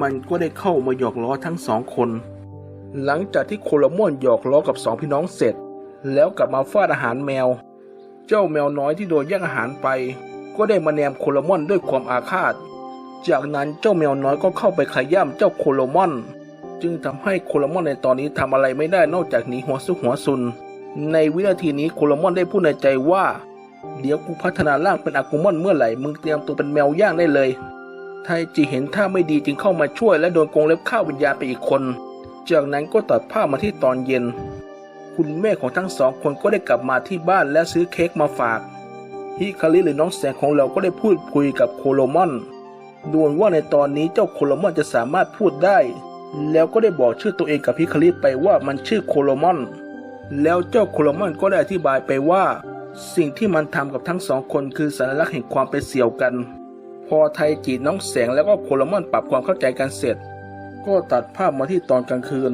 มันก็ได้เข้ามาหยอกล้อทั้งสองคน หลังจากที่โคโลมอนหยอกล้อกับสองพี่น้องเสร็จ แล้วกลับมาฟาดอาหารแมว เจ้าแมวน้อยที่โดนแย่งอาหารไป ก็ได้มาแนมโคโลมอนด้วยความอาฆาต จากนั้นเจ้าแมวน้อยก็เข้าไปขย้ำเจ้าโคโลมอน จึงทำให้โคโลมอนในตอนนี้ทำอะไรไม่ได้นอกจากหนีหัวซุกหัวซุน ในวินาทีนี้โคโลมอนได้พูดในใจว่า เดี๋ยวกูพัฒนาร่างเป็นอากุมอนเมื่อไหร่มึงเตรียมตัวเป็นแมวย่างได้เลย ไทจิเห็นท่าไม่ดีจึงเข้ามาช่วยและโดนกงเล็บฆ่าวิญญาณไปอีกคน จากนั้นก็ตัดภาพมาที่ตอนเย็น คุณแม่ของทั้งสองคนก็ได้กลับมาที่บ้านและซื้อเค้กมาฝาก ฮิคาริหรือน้องแสงของเราก็ได้พูดคุยกับโคโลมอนดวนว่าในตอนนี้เจ้าโคโลมอนจะสามารถพูดได้ แล้วก็ได้บอกชื่อตัวเองกับฮิคาริไปว่ามันชื่อโคโลมอน แล้วเจ้าโคโลมอนก็ได้อธิบายไปว่า สิ่งที่มันทำกับทั้งสองคนคือสัญลักษณ์แห่งความเป็นเสี่ยวกัน พอไทจีน้องแสงแล้วก็โคโลมอนปรับความเข้าใจกันเสร็จ ก็ตัดภาพมาที่ตอนกลางคืน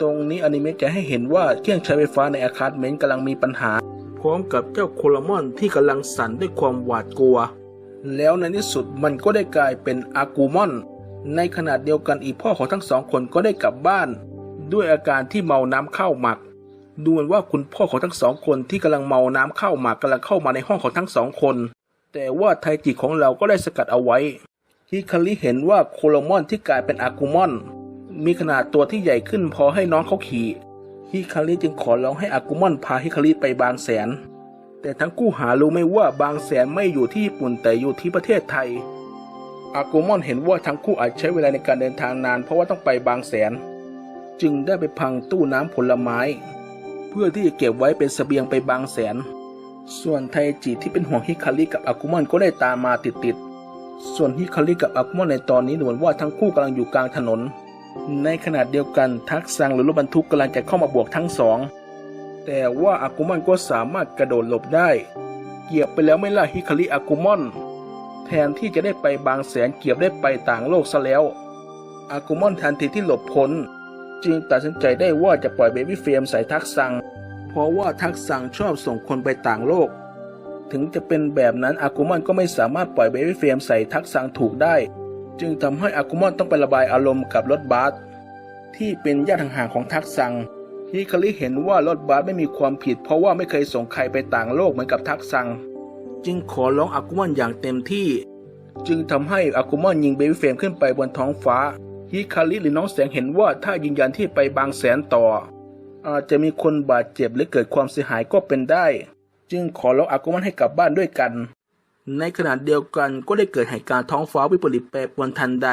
ตรงนี้อนิเมะจะให้เห็นว่าเครื่องใช้ไฟฟ้าในอาคาร์เมนต์กำลังมีปัญหา พร้อมกับเจ้าโคโลมอนที่กำลังสั่นด้วยความหวาดกลัว แล้วในที่สุดมันก็ได้กลายเป็นอากูมอน ในขณะเดียวกันอีกพ่อของทั้งสองคนก็ได้กลับบ้าน ด้วยอาการที่เมาน้ำข้าวหมักดูเหมือนว่าคุณพ่อของทั้งสองคนที่กำลังเมาน้ำข้าวหมักกำลังเข้ามาในห้องของทั้งสองคน แต่ว่าไทจิของเราก็ได้สกัดเอาไว้ ฮิคาริเห็นว่าโคโลมอนที่กลายเป็นอากุมอน มีขนาดตัวที่ใหญ่ขึ้นพอให้น้องเขาขี่ ฮิคาริจึงขอร้องให้อากุมอนพาฮิคาริไปบางแสน แต่ทั้งคู่หารู้ไม่ว่าบางแสนไม่อยู่ที่ญี่ปุ่นแต่อยู่ที่ประเทศไทย อากุมอนเห็นว่าทั้งคู่อาจใช้เวลาในการเดินทางนาน เพราะว่าต้องไปบางแสน จึงได้ไปพังตู้น้ำผลไม้ เพื่อที่จะเก็บไว้เป็นเสบียงไปบางแสน ส่วนไทจิที่เป็นห่วงฮิคาริกับอากุมอนก็ได้ตามมาติดๆ ส่วนฮิคาริกับอากุมอนในตอนนี้ดูเหมือนว่าทั้งคู่กำลังอยู่กลางถนน ในขณะเดียวกันทักซังหรือรถบรรทุกกำลังจะเข้ามาบวกทั้งสอง แต่ว่าอากุมอนก็สามารถกระโดดหลบได้ เกียบไปแล้วไม่ล่ะฮิคาริอากุมอน แทนที่จะได้ไปบางแสนเกียบได้ไปต่างโลกซะแล้วอากุมอนทันทีที่หลบพ้น จึงตัดสินใจได้ว่าจะปล่อยเบบี้เฟรมใส่ทักซัง เพราะว่าทักซังชอบส่งคนไปต่างโลก ถึงจะเป็นแบบนั้นอากุมอนก็ไม่สามารถปล่อยเบบี้เฟรมใส่ทักซังถูกได้ จึงทำให้อากุมอนต้องไประบายอารมณ์กับรถบัสที่เป็นญาติห่างๆของทักซังฮิคาริเห็นว่ารถบัสไม่มีความผิด เพราะว่าไม่เคยส่งใครไปต่างโลกเหมือนกับทักซัง จึงขอร้องอากุมอนอย่างเต็มที่ จึงทำให้อากุมอนยิงเบบี้เฟรมขึ้นไปบนท้องฟ้าฮิคาริหรือน้องแสงเห็นว่าถ้ายืนยันที่ไปบางแสนต่อ อาจจะมีคนบาดเจ็บหรือเกิดความเสียหายก็เป็นได้ จึงขอร้องอากุมันให้กลับบ้านด้วยกัน ในขณะเดียวกันก็ได้เกิดเหตุการณ์ท้องฟ้าวิปริตแปรปรวนทันใด